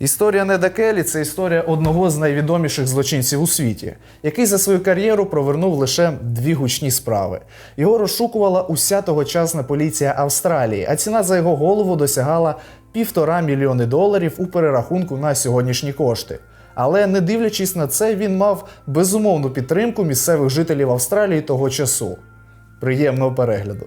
Історія Неда Келлі – це історія одного з найвідоміших злочинців у світі, який за свою кар'єру провернув лише дві гучні справи. Його розшукувала уся тогочасна поліція Австралії, а ціна за його голову досягала півтора мільйони доларів у перерахунку на сьогоднішні кошти. Але не дивлячись на це, він мав безумовну підтримку місцевих жителів Австралії того часу. Приємного перегляду!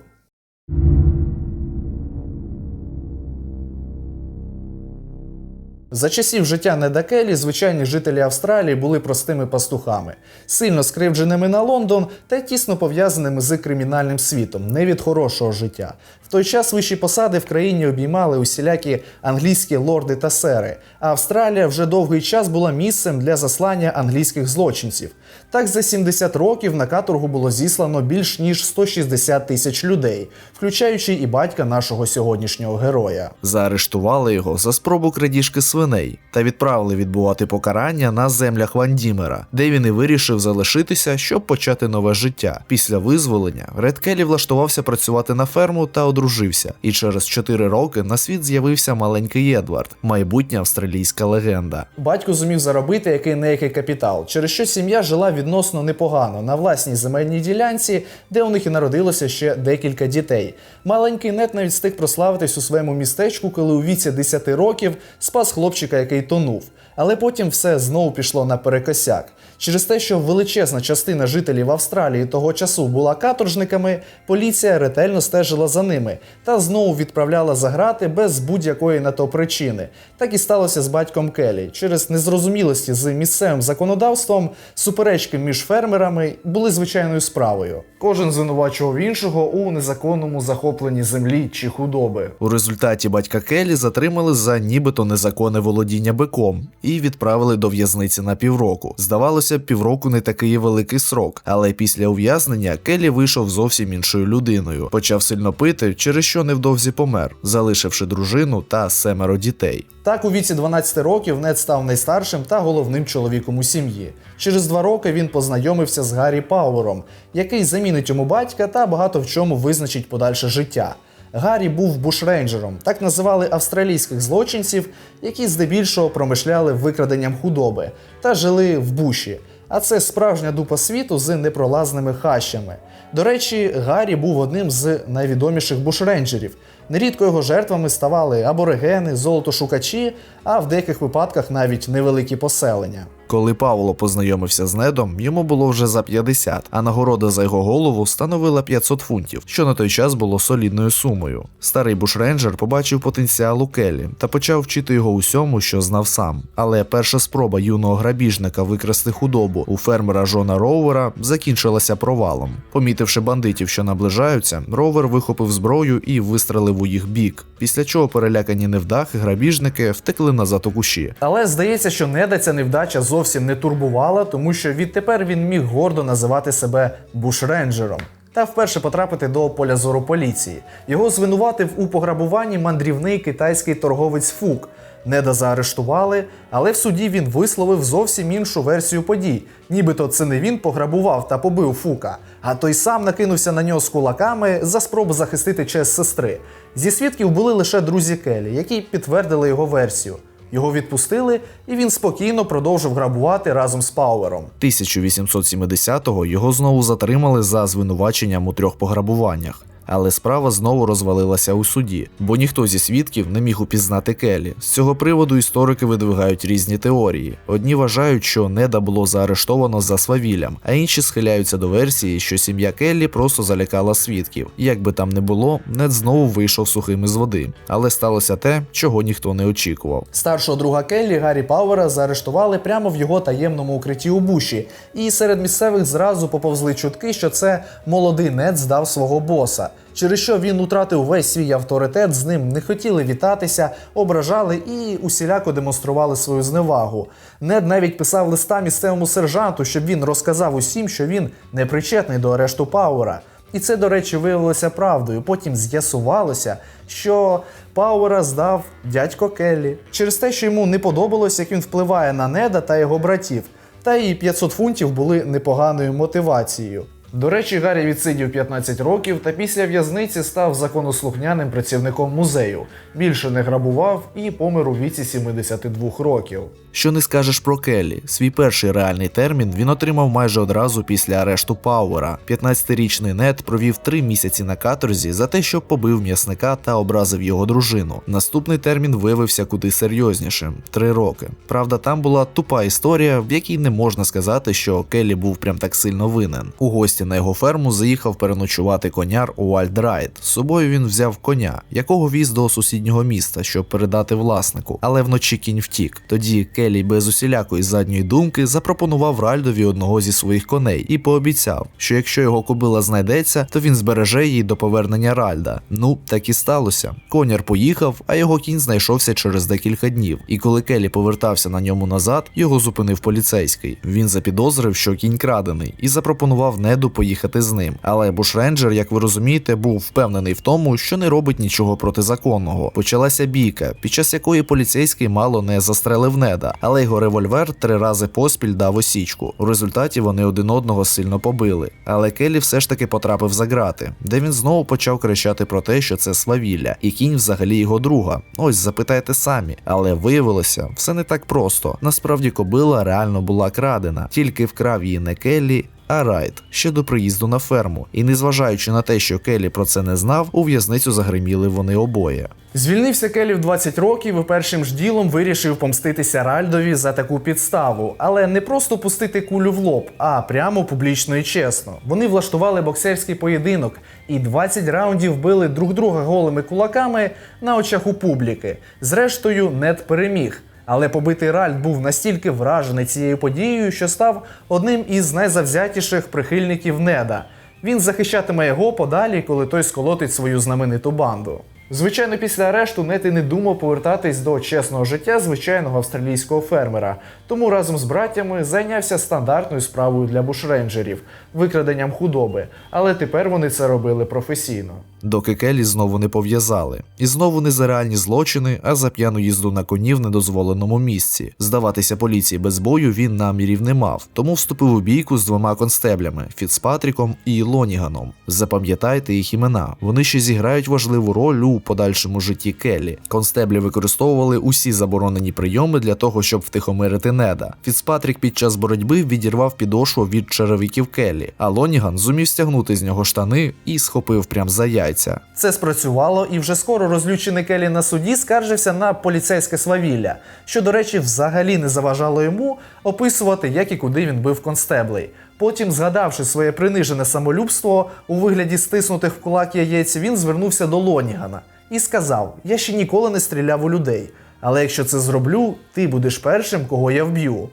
За часів життя Недакелі звичайні жителі Австралії були простими пастухами, сильно скривдженими на Лондон та тісно пов'язаними з кримінальним світом, не від хорошого життя. Той час вищі посади в країні обіймали усілякі англійські лорди та сери, а Австралія вже довгий час була місцем для заслання англійських злочинців. Так, за 70 років на каторгу було зіслано більш ніж 160 тисяч людей, включаючи і батька нашого сьогоднішнього героя. Заарештували його за спробу крадіжки свиней та відправили відбувати покарання на землях Вандімера, де він і вирішив залишитися, щоб почати нове життя. Після визволення Ред Келлі влаштувався працювати на ферму та одружився. І через 4 роки на світ з'явився маленький Едвард, майбутня австралійська легенда. Батько зумів заробити який неякий капітал, через що сім'я жила відносно непогано на власній земельній ділянці, де у них і народилося ще декілька дітей. Маленький нет навіть встиг прославитись у своєму містечку, коли у віці 10 років спас хлопчика, який тонув. Але потім все знову пішло на перекосяк. Через те, що величезна частина жителів Австралії того часу була каторжниками, поліція ретельно стежила за ними та знову відправляла за грати без будь-якої на то причини. Так і сталося з батьком Келі. Через незрозумілості з місцевим законодавством суперечки між фермерами були звичайною справою. Кожен звинувачував іншого у незаконному захопленні землі чи худоби. У результаті батька Келлі затримали за нібито незаконне володіння биком і відправили до в'язниці на півроку. Здавалося, півроку не такий великий срок, але після ув'язнення Келлі вийшов зовсім іншою людиною. Почав сильно пити, через що невдовзі помер, залишивши дружину та семеро дітей. Так, у віці 12 років Нед став найстаршим та головним чоловіком у сім'ї. Через два роки він познайомився з Гаррі Пауером, який замінить йому батька та багато в чому визначить подальше життя. Гаррі був бушрейнджером, так називали австралійських злочинців, які здебільшого промишляли викраденням худоби та жили в буші. А це справжня дупа світу з непролазними хащами. До речі, Гаррі був одним з найвідоміших бушрейнджерів. Нерідко його жертвами ставали аборигени, золотошукачі, а в деяких випадках навіть невеликі поселення. Коли Павло познайомився з Недом, йому було вже за 50, а нагорода за його голову становила 500 фунтів, що на той час було солідною сумою. Старий бушрейнджер побачив потенціал у Келлі та почав вчити його усьому, що знав сам. Але перша спроба юного грабіжника викрасти худобу у фермера Жона Роувера закінчилася провалом. Помітивши бандитів, що наближаються, Роувер вихопив зброю і вистрелив у їх бік. Після чого перелякані невдахи грабіжники втекли назад у кущі. Але здається, що Неда ця невдача зовсім не турбувала, тому що відтепер він міг гордо називати себе бушрейнджером. Та вперше потрапити до поля зору поліції. Його звинуватив у пограбуванні мандрівний китайський торговець Фук. Неда заарештували, але в суді він висловив зовсім іншу версію подій. Нібито це не він пограбував та побив Фука, а той сам накинувся на нього з кулаками за спробу захистити честь сестри. Зі свідків були лише друзі Келі, які підтвердили його версію. Його відпустили, і він спокійно продовжив грабувати разом з Пауером. 1870-го його знову затримали за звинуваченням у трьох пограбуваннях. Але справа знову розвалилася у суді, бо ніхто зі свідків не міг упізнати Келі. З цього приводу історики видвигають різні теорії. Одні вважають, що Неда було заарештовано за свавіллям, а інші схиляються до версії, що сім'я Келлі просто залякала свідків. Як би там не було, Нед знову вийшов сухим із води. Але сталося те, чого ніхто не очікував. Старшого друга Келлі Гаррі Пауера заарештували прямо в його таємному укритті у буші, і серед місцевих зразу поповзли чутки, що це молодий Нед здав свого боса. Через що він утратив весь свій авторитет, з ним не хотіли вітатися, ображали і усіляко демонстрували свою зневагу. Нед навіть писав листа місцевому сержанту, щоб він розказав усім, що він не причетний до арешту Пауера. І це, до речі, виявилося правдою. Потім з'ясувалося, що Пауера здав дядько Келлі через те, що йому не подобалось, як він впливає на Неда та його братів. Та і 500 фунтів були непоганою мотивацією. До речі, Гаррі відсидів 15 років та після в'язниці став законослухняним працівником музею. Більше не грабував і помер у віці 72 років. Що не скажеш про Келлі? Свій перший реальний термін він отримав майже одразу після арешту Пауера. 15-річний Нед провів три місяці на каторзі за те, що побив м'ясника та образив його дружину. Наступний термін виявився куди серйознішим три роки. Правда, там була тупа історія, в якій не можна сказати, що Келлі був прям так сильно винен. У гості на його ферму заїхав переночувати коняр Уальд Райт. З собою він взяв коня, якого віз до сусіднього міста, щоб передати власнику. Але вночі кінь втік. Тоді Келлі без усілякої задньої думки запропонував Ральдові одного зі своїх коней і пообіцяв, що якщо його кобила знайдеться, то він збереже її до повернення Ральда. Ну так і сталося. Коняр поїхав, а його кінь знайшовся через декілька днів. І коли Келлі повертався на ньому назад, його зупинив поліцейський. Він запідозрив, що кінь крадений, і запропонував неду поїхати з ним. Але бушренджер, як ви розумієте, був впевнений в тому, що не робить нічого протизаконного. Почалася бійка, під час якої поліцейський мало не застрелив неда, але його револьвер три рази поспіль дав осічку. У результаті вони один одного сильно побили. Але Келлі все ж таки потрапив за грати, де він знову почав кричати про те, що це свавілля, і кінь взагалі його друга. Ось запитайте самі. Але виявилося, все не так просто. Насправді кобила реально була крадена, тільки вкрав її не Келлі. А Райт ще до приїзду на ферму, і незважаючи на те, що Келлі про це не знав, у в'язницю загриміли вони обоє. Звільнився Келі в 20 років і першим ж ділом вирішив помститися Ральдові за таку підставу, але не просто пустити кулю в лоб, а прямо публічно і чесно. Вони влаштували боксерський поєдинок і 20 раундів били друг друга голими кулаками на очах у публіки. Зрештою, Нед переміг. Але побитий Ральд був настільки вражений цією подією, що став одним із найзавзятіших прихильників Неда. Він захищатиме його подалі, коли той сколотить свою знамениту банду. Звичайно, після арешту Нет і не думав повертатись до чесного життя звичайного австралійського фермера, тому разом з братями зайнявся стандартною справою для бушрейнджерів викраденням худоби. Але тепер вони це робили професійно. Доки Келлі знову не пов'язали. І знову не за реальні злочини, а за п'яну їзду на коні в недозволеному місці. Здаватися поліції без бою він намірів не мав, тому вступив у бійку з двома констеблями Фіцпатріком і Лоніганом. Запам'ятайте їх імена. Вони ще зіграють важливу роль у подальшому житті Келлі. Констеблі використовували усі заборонені прийоми для того, щоб втихомирити неда. Фіцпатрік під час боротьби відірвав підошву від черевиків Келлі, а Лоніган зумів стягнути з нього штани і схопив прям за яйця. Це спрацювало, і вже скоро розлючений Келі на суді скаржився на поліцейське свавілля, що, до речі, взагалі не заважало йому описувати, як і куди він бив констеблей. Потім, згадавши своє принижене самолюбство у вигляді стиснутих в кулак яєць, він звернувся до Лонігана і сказав: Я ще ніколи не стріляв у людей, але якщо це зроблю, ти будеш першим, кого я вб'ю.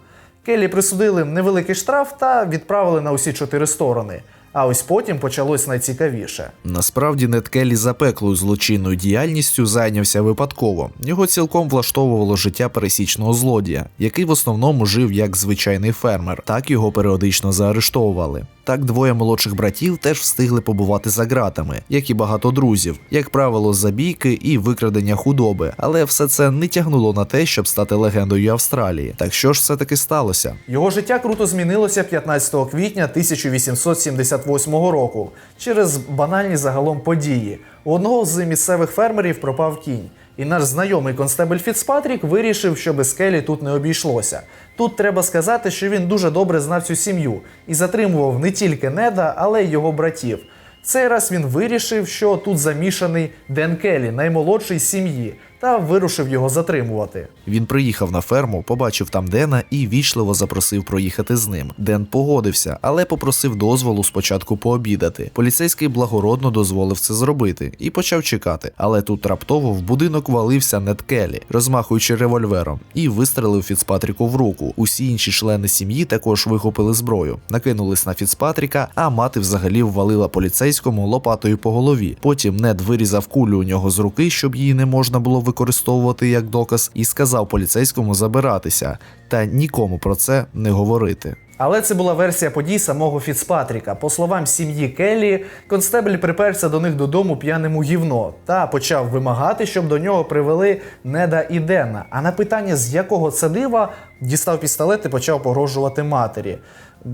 Келі присудили невеликий штраф та відправили на усі чотири сторони. А ось потім почалось найцікавіше. Насправді Нед Келлі запеклою злочинною діяльністю зайнявся випадково. Його цілком влаштовувало життя пересічного злодія, який в основному жив як звичайний фермер. Так його періодично заарештовували. Так двоє молодших братів теж встигли побувати за ґратами, як і багато друзів, як правило, забійки і викрадення худоби. Але все це не тягнуло на те, щоб стати легендою Австралії. Так що ж все таки сталося? Його життя круто змінилося 15 квітня 1878 року через банальні загалом події. У одного з місцевих фермерів пропав кінь. І наш знайомий констебель Фіцпатрік вирішив, що без Келі тут не обійшлося. Тут треба сказати, що він дуже добре знав цю сім'ю і затримував не тільки Неда, але й його братів. Цей раз він вирішив, що тут замішаний Ден Келі, наймолодший сім'ї, та вирушив його затримувати. Він приїхав на ферму, побачив там Дена і вічливо запросив проїхати з ним. Ден погодився, але попросив дозволу спочатку пообідати. Поліцейський благородно дозволив це зробити і почав чекати. Але тут раптово в будинок валився Нед Келлі, розмахуючи револьвером, і вистрелив Фіцпатріку в руку. Усі інші члени сім'ї також вихопили зброю, накинулись на Фіцпатріка, а мати взагалі ввалила поліцейському лопатою по голові. Потім Нед вирізав кулю у нього з руки, щоб її не можна було використовувати як доказ, і сказав поліцейському забиратися та нікому про це не говорити. Але це була версія подій самого Фіцпатріка. По словам сім'ї Келлі, констебель приперся до них додому п'яним у гівно та почав вимагати, щоб до нього привели Неда і Дена. А на питання, з якого це дива, дістав пістолет і почав погрожувати матері.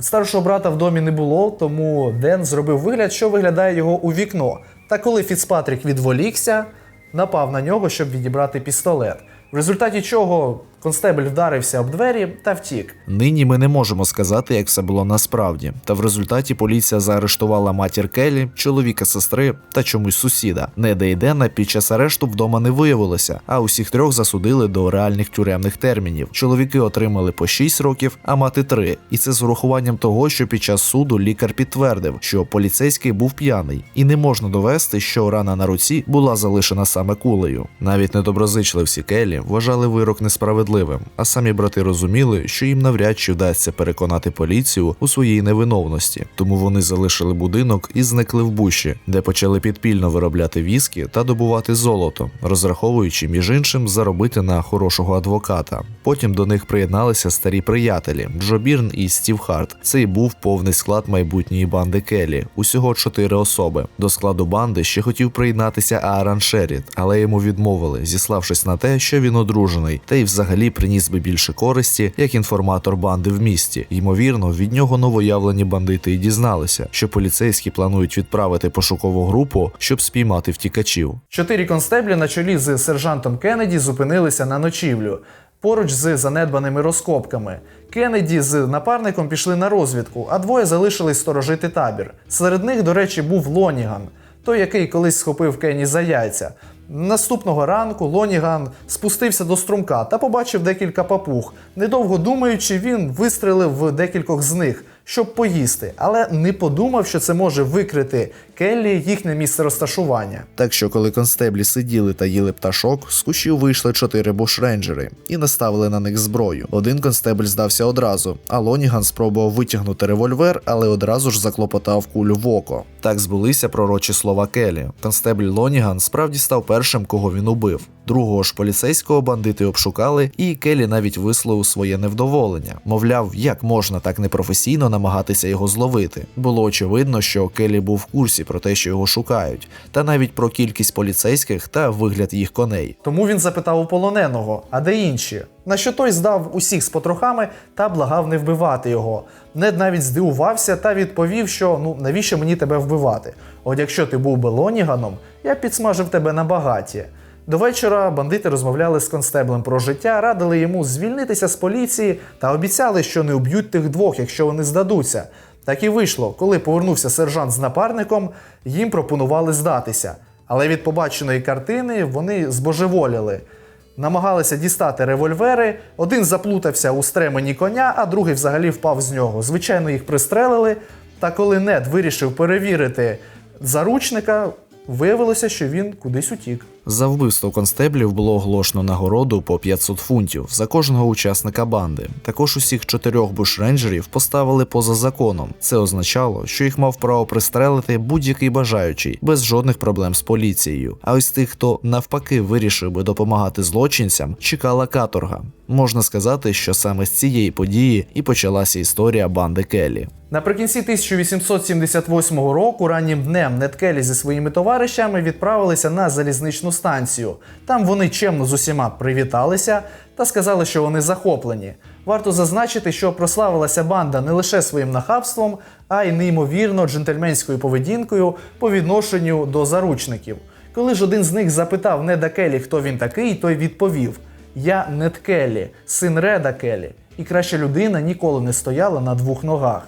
Старшого брата в домі не було, тому Ден зробив вигляд, що виглядає його у вікно. Та коли Фіцпатрік відволікся, напав на нього, щоб відібрати пістолет. В результаті чого констебль вдарився об двері та втік. Нині ми не можемо сказати, як все було насправді. Та в результаті поліція заарештувала матір Келі, чоловіка сестри та чомусь сусіда. Неда і Дена під час арешту вдома не виявилося, а усіх трьох засудили до реальних тюремних термінів. Чоловіки отримали по 6 років, а мати 3. І це з урахуванням того, що під час суду лікар підтвердив, що поліцейський був п'яний, і не можна довести, що рана на руці була залишена саме кулею. Навіть недоброзичливці Келі вважали вирок несправедливим, а самі брати розуміли, що їм навряд чи вдасться переконати поліцію у своїй невиновності. Тому вони залишили будинок і зникли в буші, де почали підпільно виробляти віскі та добувати золото, розраховуючи між іншим заробити на хорошого адвоката. Потім до них приєдналися старі приятелі Джо Бірн і Стів Харт. Це і був повний склад майбутньої банди Келі. Усього чотири особи. До складу банди ще хотів приєднатися Аарон Шеріт, але йому відмовили, зіславшись на те, що він одружений, та й взагалі приніс би більше користі як інформатор банди в місті. Ймовірно, від нього новоявлені бандити і дізналися, що поліцейські планують відправити пошукову групу, щоб спіймати втікачів. Чотири констеблі на чолі з сержантом Кеннеді зупинилися на ночівлю поруч з занедбаними розкопками. Кеннеді з напарником пішли на розвідку, а двоє залишились сторожити табір. Серед них, до речі, був Лоніган, той, який колись схопив Кенні за яйця. Наступного ранку Лоніган спустився до струмка та побачив декілька папуг. Недовго думаючи, він вистрелив в декількох з них, щоб поїсти, але не подумав, що це може викрити Келлі їхнє місце розташування. Так що, коли констеблі сиділи та їли пташок, з кущів вийшли чотири бушрейнджери і наставили на них зброю. Один констебль здався одразу, а Лоніган спробував витягнути револьвер, але одразу ж заклопотав кулю в око. Так збулися пророчі слова Келі. Констебль Лоніган справді став першим, кого він убив. Другого ж поліцейського бандити обшукали, і Келі навіть висловив своє невдоволення. Мовляв, як можна так непрофесійно намагатися його зловити. Було очевидно, що Келі був в курсі про те, що його шукають, та навіть про кількість поліцейських та вигляд їх коней. Тому він запитав у полоненого, а де інші? На що той здав усіх з потрохами та благав не вбивати його. Нед навіть здивувався та відповів, що ну навіщо мені тебе вбивати? От якщо ти був би Лоніганом, я підсмажив тебе на багаті. До вечора бандити розмовляли з констеблем про життя, радили йому звільнитися з поліції та обіцяли, що не уб'ють тих двох, якщо вони здадуться. Так і вийшло, коли повернувся сержант з напарником, їм пропонували здатися. Але від побаченої картини вони збожеволіли. Намагалися дістати револьвери, один заплутався у стремені коня, а другий взагалі впав з нього. Звичайно, їх пристрелили. Та коли Нед вирішив перевірити заручника, виявилося, що він кудись утік. За вбивство констеблів було оголошено нагороду по 500 фунтів за кожного учасника банди. Також усіх чотирьох бушрейнджерів поставили поза законом. Це означало, що їх мав право пристрелити будь-який бажаючий, без жодних проблем з поліцією. А ось тих, хто навпаки вирішив би допомагати злочинцям, чекала каторга. Можна сказати, що саме з цієї події і почалася історія банди Келлі. Наприкінці 1878 року раннім днем Нед Келлі зі своїми товаришами відправилися на залізничну станцію. Там вони чемно з усіма привіталися та сказали, що вони захоплені. Варто зазначити, що прославилася банда не лише своїм нахабством, а й неймовірно джентльменською поведінкою по відношенню до заручників. Коли ж один з них запитав Неда Келлі, хто він такий, той відповів: Я Нед Келлі, син Реда Келлі, і краща людина ніколи не стояла на двох ногах.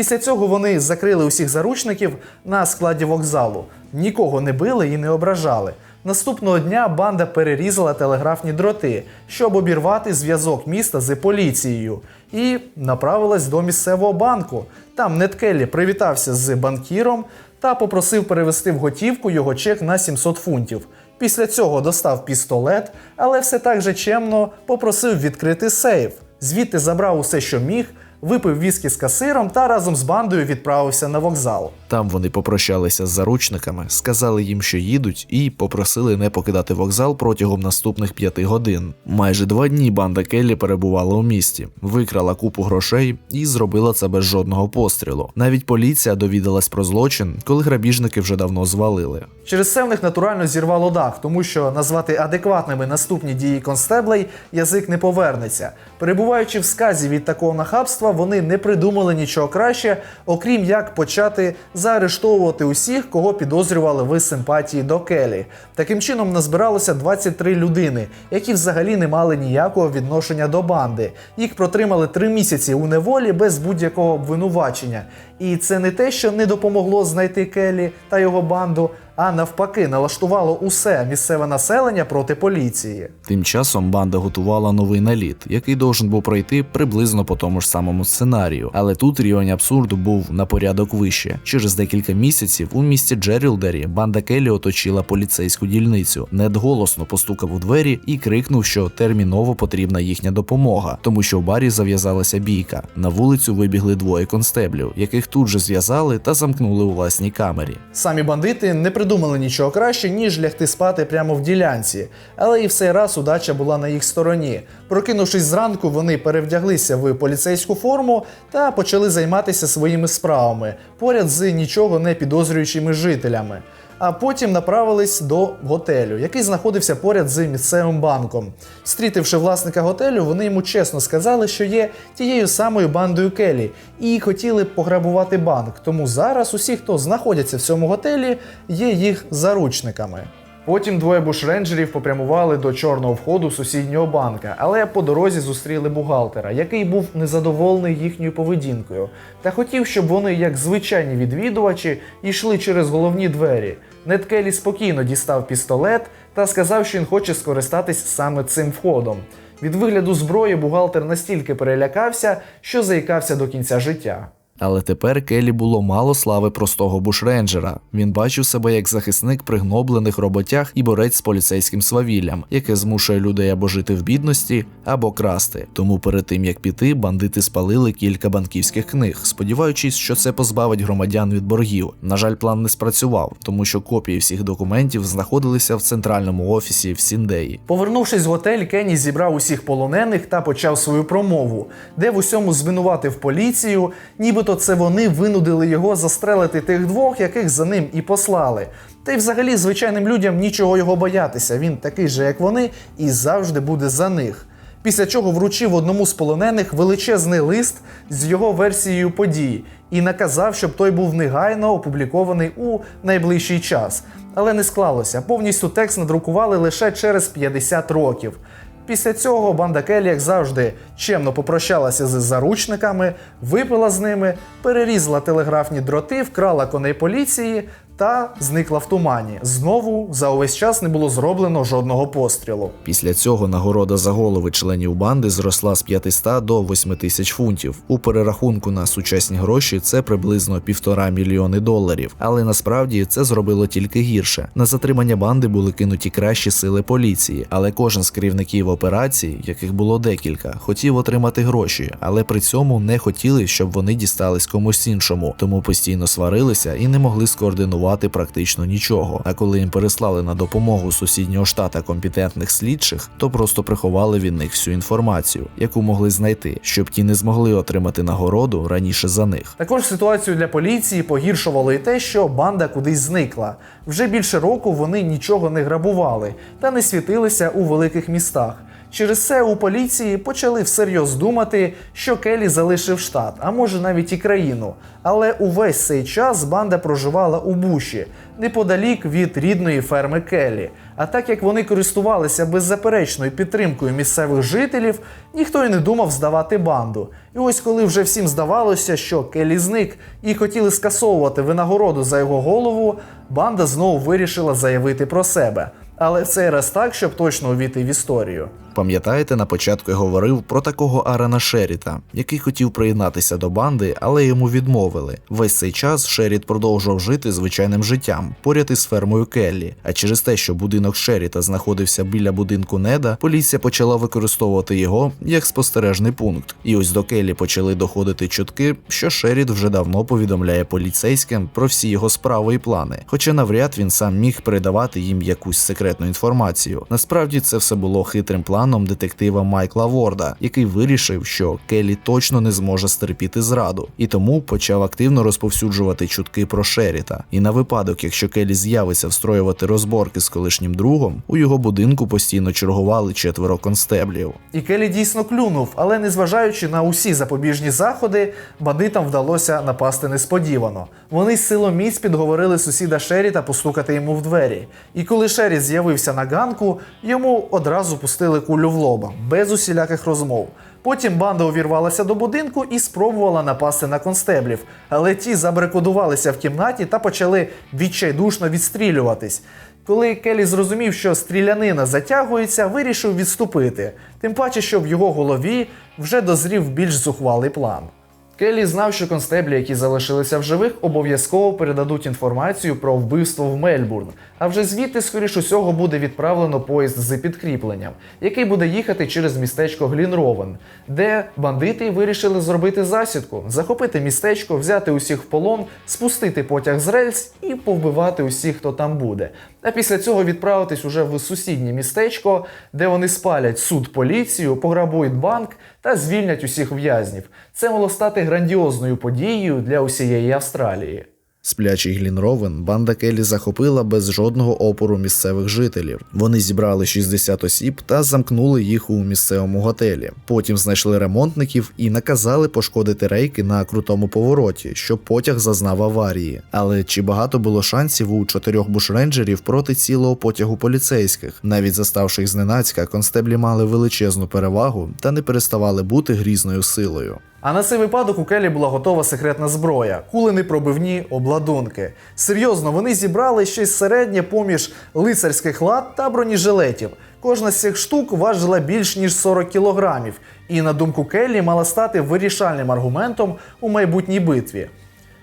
Після цього вони закрили усіх заручників на складі вокзалу, нікого не били і не ображали. Наступного дня банда перерізала телеграфні дроти, щоб обірвати зв'язок міста з поліцією, і направилась до місцевого банку. Там Нед Келлі привітався з банкіром та попросив перевести в готівку його чек на 700 фунтів. Після цього достав пістолет, але все так же чемно попросив відкрити сейф. Звідти забрав усе, що міг, випив віскі з касиром та разом з бандою відправився на вокзал. Там вони попрощалися з заручниками, сказали їм, що їдуть, і попросили не покидати вокзал протягом наступних п'яти годин. Майже два дні банда Келлі перебувала у місті, викрала купу грошей і зробила це без жодного пострілу. Навіть поліція довідалась про злочин, коли грабіжники вже давно звалили. Через це в них натурально зірвало дах, тому що назвати адекватними наступні дії констеблей язик не повернеться. Перебуваючи в сказі від такого нахабства, вони не придумали нічого краще, окрім як почати заарештовувати усіх, кого підозрювали в симпатії до Келі. Таким чином назбиралося 23 людини, які взагалі не мали ніякого відношення до банди. Їх протримали три місяці у неволі без будь-якого обвинувачення. І це не те, що не допомогло знайти Келі та його банду, а навпаки, налаштувало усе місцеве населення проти поліції. Тим часом банда готувала новий наліт, який должен був пройти приблизно по тому ж самому сценарію. Але тут рівень абсурду був на порядок вище. Через декілька місяців у місті Джерілдері банда Келлі оточила поліцейську дільницю. Нед голосно постукав у двері і крикнув, що терміново потрібна їхня допомога, тому що в барі зав'язалася бійка. На вулицю вибігли двоє констеблів, яких тут же зв'язали та замкнули у власній камері. Самі бандити не придумали нічого краще, ніж лягти спати прямо в ділянці, але і в цей раз удача була на їх стороні. Прокинувшись зранку, вони перевдяглися в поліцейську форму та почали займатися своїми справами поряд з нічого не підозрюючими жителями. А потім направились до готелю, який знаходився поряд з місцевим банком. Стрітивши власника готелю, вони йому чесно сказали, що є тією самою бандою Келі, і хотіли пограбувати банк. Тому зараз усі, хто знаходяться в цьому готелі, є їх заручниками. Потім двоє бушренджерів попрямували до чорного входу сусіднього банка, але по дорозі зустріли бухгалтера, який був незадоволений їхньою поведінкою, та хотів, щоб вони, як звичайні відвідувачі, йшли через головні двері. Нед Келлі спокійно дістав пістолет та сказав, що він хоче скористатись саме цим входом. Від вигляду зброї бухгалтер настільки перелякався, що заїкався до кінця життя. Але тепер Келі було мало слави простого бушренджера. Він бачив себе як захисник пригноблених роботяг і борець з поліцейським свавіллям, яке змушує людей або жити в бідності, або красти. Тому перед тим як піти, бандити спалили кілька банківських книг, сподіваючись, що це позбавить громадян від боргів. На жаль, план не спрацював, тому що копії всіх документів знаходилися в центральному офісі в Сіндеї. Повернувшись в готель, Кенні зібрав усіх полонених та почав свою промову, де в усьому звинуватив поліцію, нібито це вони винудили його застрелити тих двох, яких за ним і послали. Та й взагалі звичайним людям нічого його боятися. Він такий же, як вони, і завжди буде за них. Після чого вручив одному з полонених величезний лист з його версією подій і наказав, щоб той був негайно опублікований у найближчий час. Але не склалося. Повністю текст надрукували лише через 50 років. Після цього банда Келі, як завжди, чемно попрощалася з заручниками, випила з ними, перерізала телеграфні дроти, вкрала коней поліції та зникла в тумані. Знову за увесь час не було зроблено жодного пострілу. Після цього нагорода за голови членів банди зросла з 500 до 8 тисяч фунтів. У перерахунку на сучасні гроші це приблизно півтора мільйони доларів. Але насправді це зробило тільки гірше. На затримання банди були кинуті кращі сили поліції, але кожен з керівників операції, яких було декілька, хотів отримати гроші, але при цьому не хотіли, щоб вони дістались комусь іншому, тому постійно сварилися і не могли скоординувати практично нічого. А коли їм переслали на допомогу сусіднього штата компетентних слідчих, то просто приховали від них всю інформацію, яку могли знайти, щоб ті не змогли отримати нагороду раніше за них. Також ситуацію для поліції погіршувало і те, що банда кудись зникла. Вже більше року вони нічого не грабували та не світилися у великих містах. Через це у поліції почали всерйоз думати, що Келі залишив штат, а може навіть і країну. Але увесь цей час банда проживала у Буші, неподалік від рідної ферми Келі. А так як вони користувалися беззаперечною підтримкою місцевих жителів, ніхто й не думав здавати банду. І ось коли вже всім здавалося, що Келі зник і хотіли скасовувати винагороду за його голову, банда знову вирішила заявити про себе. Але в цей раз так, щоб точно увійти в історію. Пам'ятаєте, на початку я говорив про такого Арена Шеріта, який хотів приєднатися до банди, але йому відмовили. Весь цей час Шеріт продовжував жити звичайним життям поряд із фермою Келлі. А через те, що будинок Шеріта знаходився біля будинку Неда, поліція почала використовувати його як спостережний пункт. І ось до Келлі почали доходити чутки, що Шеріт вже давно повідомляє поліцейським про всі його справи і плани. Хоча навряд він сам міг передавати їм якусь секретну інформацію. Насправді це все було хитрим планом планом детектива Майкла Ворда, який вирішив, що Келлі точно не зможе стерпіти зраду, і тому почав активно розповсюджувати чутки про Шеріта. І на випадок, якщо Келлі з'явиться встроювати розборки з колишнім другом, у його будинку постійно чергували четверо констеблів. І Келі дійсно клюнув, але незважаючи на усі запобіжні заходи, бандитам вдалося напасти несподівано. Вони силоміць підговорили сусіда Шеріта постукати йому в двері. І коли Шеріт з'явився на ганку, йому одразу пустили кулю в лоба, без усіляких розмов. Потім банда увірвалася до будинку і спробувала напасти на констеблів, але ті забрикодувалися в кімнаті та почали відчайдушно відстрілюватись. Коли Келі зрозумів, що стрілянина затягується, вирішив відступити. Тим паче, що в його голові вже дозрів більш зухвалий план. Келлі знав, що констеблі, які залишилися в живих, обов'язково передадуть інформацію про вбивство в Мельбурн. А вже звідти, скоріш усього, буде відправлено поїзд з підкріпленням, який буде їхати через містечко Глінровен, де бандити вирішили зробити засідку, захопити містечко, взяти усіх в полон, спустити потяг з рельс і повбивати усіх, хто там буде. А після цього відправитись уже в сусіднє містечко, де вони спалять суд поліцію, пограбують банк та звільнять усіх в'язнів. Це могло стати грандіозною подією для усієї Австралії. Сплячий Глінровен банда Келлі захопила без жодного опору місцевих жителів. Вони зібрали 60 осіб та замкнули їх у місцевому готелі. Потім знайшли ремонтників і наказали пошкодити рейки на крутому повороті, щоб потяг зазнав аварії. Але чи багато було шансів у чотирьох бушренджерів проти цілого потягу поліцейських? Навіть заставши зненацька, констеблі мали величезну перевагу та не переставали бути грізною силою. А на цей випадок у Келі була готова секретна зброя, кулини пробивні обладунки. Серйозно, вони зібрали щось середнє поміж лицарських лад та бронежилетів. Кожна з цих штук важила більш ніж 40 кілограмів, і на думку Келлі мала стати вирішальним аргументом у майбутній битві.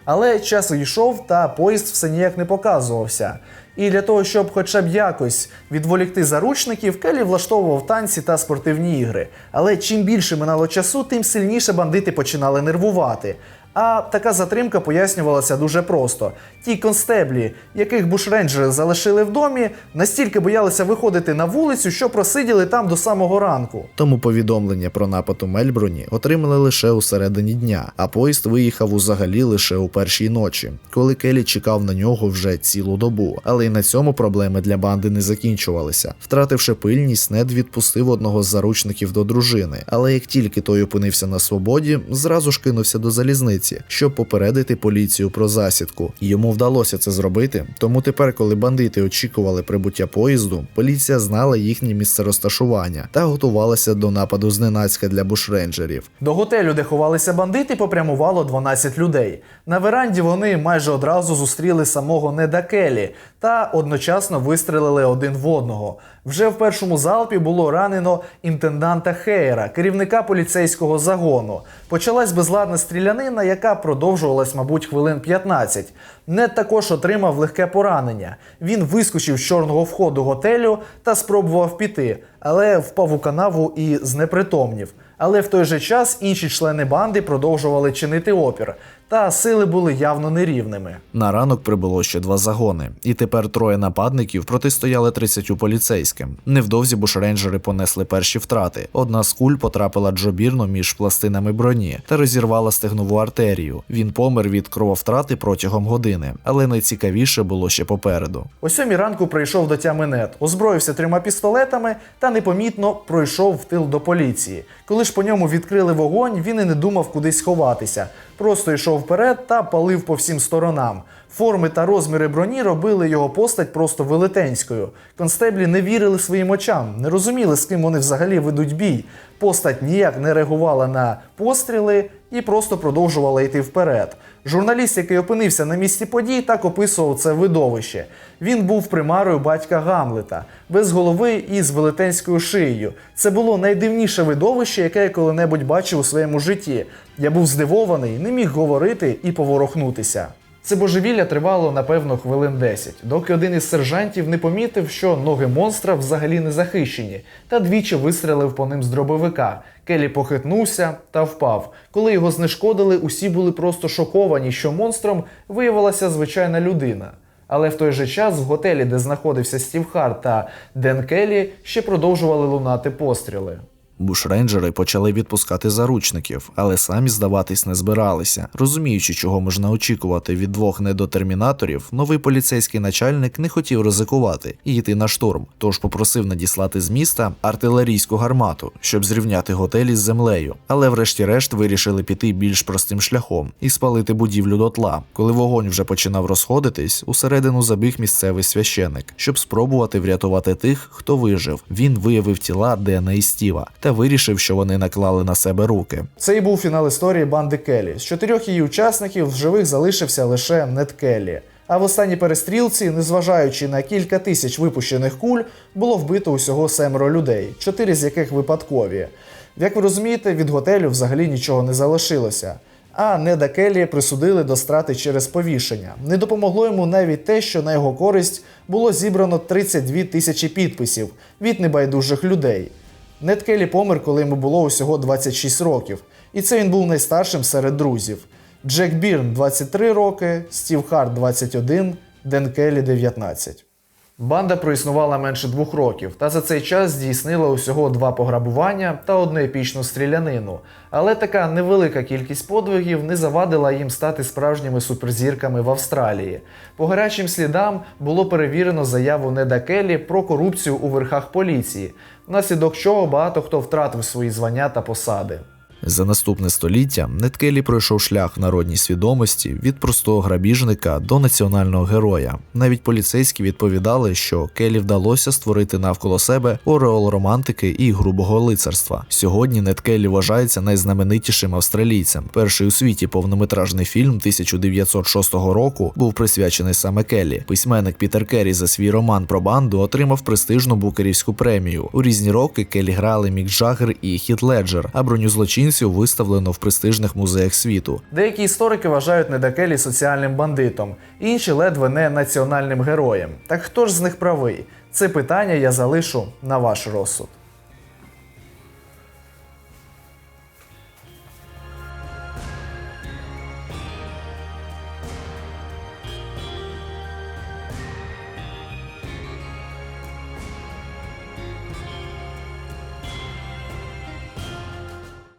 Але час йшов, та поїзд все ніяк не показувався. І для того, щоб хоча б якось відволікти заручників, Келі влаштовував танці та спортивні ігри. Але чим більше минало часу, тим сильніше бандити починали нервувати. А така затримка пояснювалася дуже просто: ті констеблі, яких бушренджери залишили в домі, настільки боялися виходити на вулицю, що просиділи там до самого ранку. Тому повідомлення про напад у Мельбурні отримали лише у середині дня, а поїзд виїхав узагалі лише у першій ночі, коли Келі чекав на нього вже цілу добу. Але й на цьому проблеми для банди не закінчувалися. Втративши пильність, Нед відпустив одного з заручників до дружини. Але як тільки той опинився на свободі, зразу ж кинувся до залізниці, щоб попередити поліцію про засідку. Йому вдалося це зробити. Тому тепер, коли бандити очікували прибуття поїзду, поліція знала їхнє місце розташування та готувалася до нападу зненацька для бушренджерів. До готелю, де ховалися бандити, попрямувало 12 людей. На веранді вони майже одразу зустріли самого Неда Келі та одночасно вистрелили один в одного. Вже в першому залпі було ранено інтенданта Хейера, керівника поліцейського загону. Почалась безладна стрілянина, яка продовжувалась, мабуть, хвилин 15. Нед також отримав легке поранення. Він вискочив з чорного входу готелю та спробував піти, але впав у канаву і знепритомнів. Але в той же час інші члени банди продовжували чинити опір, та сили були явно нерівними. На ранок прибуло ще два загони, і тепер троє нападників протистояли 30 поліцейським. Невдовзі бушренджери понесли перші втрати. Одна з куль потрапила Джобірно між пластинами броні та розірвала стегнову артерію. Він помер від крововтрати протягом години, але найцікавіше було ще попереду. О сьомій ранку прийшов до тями нет, озброївся трьома пістолетами та непомітно пройшов в тил до поліції. Коли ж по ньому відкрили вогонь, він і не думав кудись ховатися. Просто йшов вперед та палив по всім сторонам. Форми та розміри броні робили його постать просто велетенською. Констеблі не вірили своїм очам, не розуміли, з ким вони взагалі ведуть бій. Постать ніяк не реагувала на постріли і просто продовжувала йти вперед. Журналіст, який опинився на місці подій, так описував це видовище. Він був примарою батька Гамлета, без голови і з велетенською шиєю. Це було найдивніше видовище, яке я коли-небудь бачив у своєму житті. Я був здивований, не міг говорити і поворухнутися. Це божевілля тривало напевно хвилин 10, доки один із сержантів не помітив, що ноги монстра взагалі не захищені, та двічі вистрелив по ним з дробовика. Келі похитнувся та впав. Коли його знешкодили, усі були просто шоковані, що монстром виявилася звичайна людина. Але в той же час в готелі, де знаходився Стів Харт та Ден Келлі, ще продовжували лунати постріли. Бушрейнджери почали відпускати заручників, але самі здаватись не збиралися. Розуміючи, чого можна очікувати від двох недотермінаторів, новий поліцейський начальник не хотів ризикувати і йти на штурм, тож попросив надіслати з міста артилерійську гармату, щоб зрівняти готелі з землею. Але врешті-решт вирішили піти більш простим шляхом і спалити будівлю дотла. Коли вогонь вже починав розходитись, усередину забіг місцевий священик, щоб спробувати врятувати тих, хто вижив. Він виявив тіла Дена і Стіва та вирішив, що вони наклали на себе руки. Це і був фінал історії банди Келлі. З чотирьох її учасників в живих залишився лише Нед Келлі. А в останній перестрілці, незважаючи на кілька тисяч випущених куль, було вбито усього семеро людей, чотири з яких випадкові. Як ви розумієте, від готелю взагалі нічого не залишилося. А Неда Келлі присудили до страти через повішення. Не допомогло йому навіть те, що на його користь було зібрано 32 тисячі підписів від небайдужих людей. Нед Келлі помер, коли йому було усього 26 років, і це він був найстаршим серед друзів. Джек Бірн 23 роки, Стів Харт 21, Ден Келлі 19. Банда проіснувала менше двох років, та за цей час здійснила усього два пограбування та одну епічну стрілянину. Але така невелика кількість подвигів не завадила їм стати справжніми суперзірками в Австралії. По гарячим слідам було перевірено заяву Неда Келлі про корупцію у верхах поліції, внаслідок чого багато хто втратив свої звання та посади. За наступне століття Неткелі пройшов шлях в народній свідомості від простого грабіжника до національного героя. Навіть поліцейські відповідали, що Келі вдалося створити навколо себе ореол романтики і грубого лицарства. Сьогодні Неткелі вважається найзнаменитішим австралійцем. Перший у світі повнометражний фільм 1906 року був присвячений саме Келі. Письменник Пітер Керрі за свій роман про банду отримав престижну букерівську премію. У різні роки Келі грали Мік Джаггер і Хіт Леджер, а броню злочинців виставлено в престижних музеях світу. Деякі історики вважають Недакелі соціальним бандитом, інші ледве не національним героєм. Так хто ж з них правий? Це питання я залишу на ваш розсуд.